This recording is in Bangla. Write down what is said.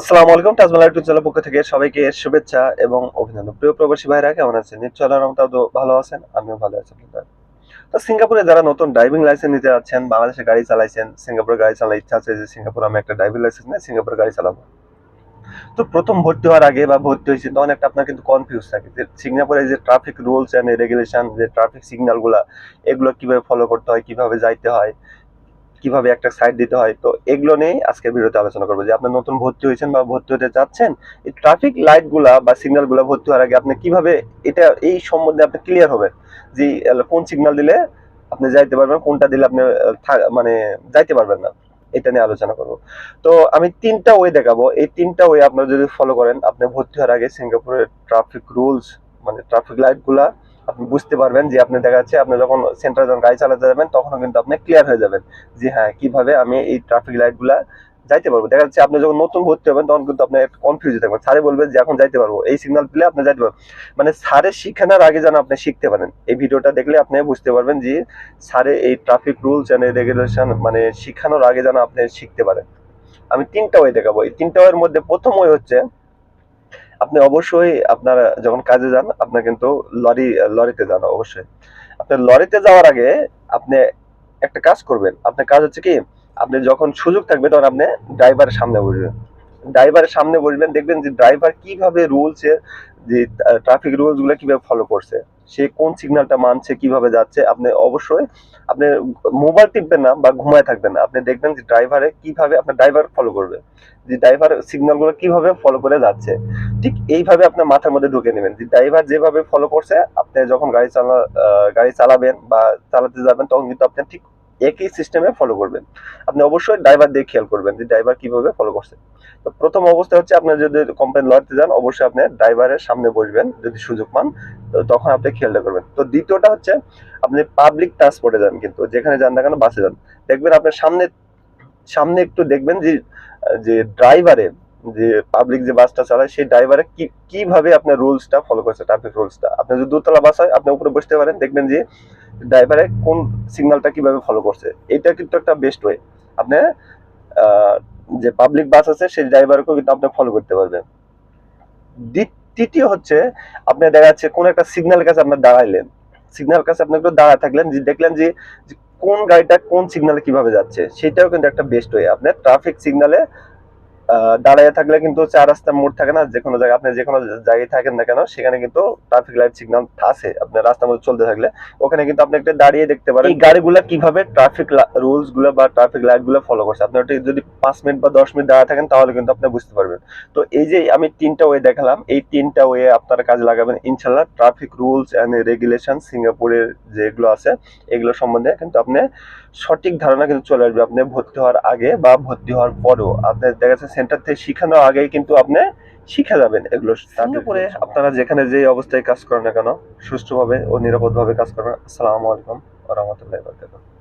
আসসালামু আলাইকুম তাজমাল চ্যানেল পক্ষ থেকে সবাইকে শুভেচ্ছা এবং অভিনন্দন। প্রিয় প্রবাসী ভাইরা, কেমন আছেন? নিশ্চয় আল্লাহর রহমতে তো ভালো আছেন? আমিও ভালো আছি তো সিঙ্গাপুরে যারা নতুন ড্রাইভিং লাইসেন্স নিতে যাচ্ছেন বাংলাদেশে গাড়ি চালাইছেন সিঙ্গাপুরে গাড়ি চালার ইচ্ছা আছে যে সিঙ্গাপুরে আমি একটা ড্রাইভিং লাইসেন্স নিয়ে সিঙ্গাপুরে গাড়ি চালাবো। তো প্রথম ভর্তি হওয়ার আগে বা ভর্তি হয়েছে, তখন একটা আপনার কিন্তু কনফিউজ থাকে যে সিঙ্গাপুরে যে ট্রাফিক রুলস অ্যান্ড রেগুলেশন যে ট্রাফিক সিগন্যালগুলা, এগুলো কীভাবে ফলো করতে হয়, কীভাবে যাইতে হয় কীভাবে একটা সাইড দিতে হয়, তো এগুলো নিয়ে আজকের ভিডিওতে আলোচনা করব যে আপনি নতুন ভর্তি হয়েছেন বা ভর্তি হতে চাচ্ছেন, এই ট্রাফিক লাইটগুলা বা সিগন্যালগুলা ভর্তি হওয়ার আগে আপনি কীভাবে এটা, এই সম্বন্ধে আপনি ক্লিয়ার হবেন যে কোন সিগন্যাল দিলে আপনি যাইতে পারবেন, কোনটা দিলে আপনি মানে যাইতে পারবেন না, এটা নিয়ে আলোচনা করব। তো আমি তিনটা ওয়ে দেখাবো, এই তিনটা ওয়ে আপনারা যদি ফলো করেন, আপনি ভর্তি হওয়ার আগে সিঙ্গাপুরের ট্রাফিক রুলস মানে ট্রাফিক লাইটগুলা আপনি বুঝতে পারবেন যে আপনি দেখা যাচ্ছে আপনি যখন সেন্টারে যখন গাড়ি চালাতে যাবেন তখনও কিন্তু আপনি ক্লিয়ার হয়ে যাবেন যে হ্যাঁ কীভাবে আমি এই ট্রাফিক লাইটগুলা যাইতে পারব। দেখা যাচ্ছে আপনি যখন নতুন ভর্তি হবেন, তখন কিন্তু আপনি কনফিউজ থাকবেন। স্যারে বলবেন যে এখন যাইতে পারব। এই সিগন্যাল পেলে আপনি যাইতে পারবেন। মানে স্যারের শিখানোর আগে যেন আপনি শিখতে পারেন। এই ভিডিওটা দেখলে আপনি বুঝতে পারবেন যে স্যারে এই ট্রাফিক রুলস এন্ড রেগুলেশন মানে শিখানোর আগে যেন আপনি শিখতে পারেন। আমি তিনটা ওয়ে দেখাবো। এই তিনটা ওয়ের মধ্যে প্রথম ওয়ে হচ্ছে আপনি অবশ্যই আপনার যখন কাজে যান, আপনার কিন্তু লরি, লরিতে যান অবশ্যই। আপনার লরিতে যাওয়ার আগে আপনি একটা কাজ করবেন। আপনার কাজ হচ্ছে কি, আপনি যখন সুযোগ থাকবে তখন আপনি ড্রাইভারের সামনে বসবেন। ড্রাইভারের সামনে বসবেন, দেখবেন যে ড্রাইভার কীভাবে রুলস যে ট্রাফিক রুলসগুলো কীভাবে ফলো করছে, সে কোন সিগন্যালটা মানছে, কীভাবে যাচ্ছে, আপনি অবশ্যই, আপনি মোবাইল টিপবেন না বা ঘুমায় থাকবেন না, আপনি দেখবেন যে ড্রাইভারে কীভাবে আপনার ড্রাইভার ফলো করবে, যে ড্রাইভার সিগন্যালগুলো কীভাবে ফলো করে যাচ্ছে, ঠিক এইভাবে আপনার মাথার মধ্যে ঢুকে নেবেন, যে ড্রাইভার যেভাবে ফলো করছে, আপনি যখন গাড়ি চালা গাড়ি চালাবেন বা চালাতে যাবেন, তখন কিন্তু আপনি ঠিক একই সিস্টেমে ফলো করবেন। আপনি অবশ্যই ড্রাইভার দিয়ে খেয়াল করবেন যে ড্রাইভার কীভাবে ফলো করছে। তো প্রথম অবস্থা হচ্ছে আপনি যদি কোম্পানি লড়তে যান, অবশ্যই আপনি ড্রাইভারের সামনে বসবেন যদি সুযোগ পান, তো তখন আপনি খেয়ালটা করবেন। তো দ্বিতীয়টা হচ্ছে আপনি পাবলিক ট্রান্সপোর্টে যান কিন্তু, যেখানে যান না কেন বাসে যান। দেখবেন আপনার সামনে সামনে একটু দেখবেন যে যে ড্রাইভারে যে পাবলিক যে বাসটা চালায়, সেই ড্রাইভারে কি, কীভাবে আপনার রুলসটা ফলো করছে ট্রাফিক রুলসটা আপনি যদি দোতলা বাস হয়, আপনি উপরে বসতে পারেন, দেখবেন যে ড্রাইভারে কোন সিগন্যালটা কীভাবে ফলো করছে। এটা কিন্তু একটা বেস্ট ওয়ে আপনি যে পাবলিক বাস আছে, সেই ড্রাইভারকেও কিন্তু আপনি ফলো করতে পারবেন। তৃতীয় হচ্ছে, আপনি দেখা যাচ্ছে কোন একটা সিগন্যাল কাছে আপনার দাঁড়াইলেন। সিগন্যাল কাছে আপনি একটু দাঁড়া থাকলেন, যে দেখলেন যে কোন গাড়িটা কোন সিগন্যালে কীভাবে যাচ্ছে, সেটাও কিন্তু একটা বেস্ট ওয়ে আপনার ট্রাফিক সিগন্যালে দাঁড়িয়ে থাকলে কিন্তু চার রাস্তা মোড় থাকে না যে কোনো জায়গায়, আপনি যে কোনো জায়গায় থাকেন না কেন, সেখানে কিন্তু ট্রাফিক লাইট সিগন্যাল আছে আপনার রাস্তার মধ্যে চলতে থাকলে। ওখানে কিন্তু আপনি একটা দাঁড়িয়ে দেখতে পারেন এই গাড়িগুলো কীভাবে ট্রাফিক রুলসগুলো বা ট্রাফিক লাইটগুলো ফলো করছে? আপনি ওটা যদি পাঁচ মিনিট বা দশ মিনিট দাঁড়িয়ে থাকেন, তাহলে কিন্তু আপনি বুঝতে পারবেন। তো এই যে আমি তিনটা ওয়ে দেখালাম, এই তিনটা ওয়ে আপনারা কাজে লাগাবেন ইনশাল্লাহ ট্রাফিক রুলস এন্ড রেগুলেশন সিঙ্গাপুরের যেগুলো আছে, এগুলো সম্বন্ধে কিন্তু আপনি সঠিক ধারণা কিন্তু চলে আসবে। আপনি ভর্তি হওয়ার আগে বা ভর্তি হওয়ার পরেও। আপনি দেখা যাচ্ছে সেন্টার থেকে শিখানো আগে কিন্তু আপনি শিখে যাবেন এগুলো তারপরে আপনারা যেখানে যে অবস্থায় কাজ করেন না কেন সুষ্ঠুভাবে ও নিরাপদভাবে কাজ করবেন। আসসালামু আলাইকুম ওয়া রাহমাতুল্লাহি ওয়া বারাকাতুহু।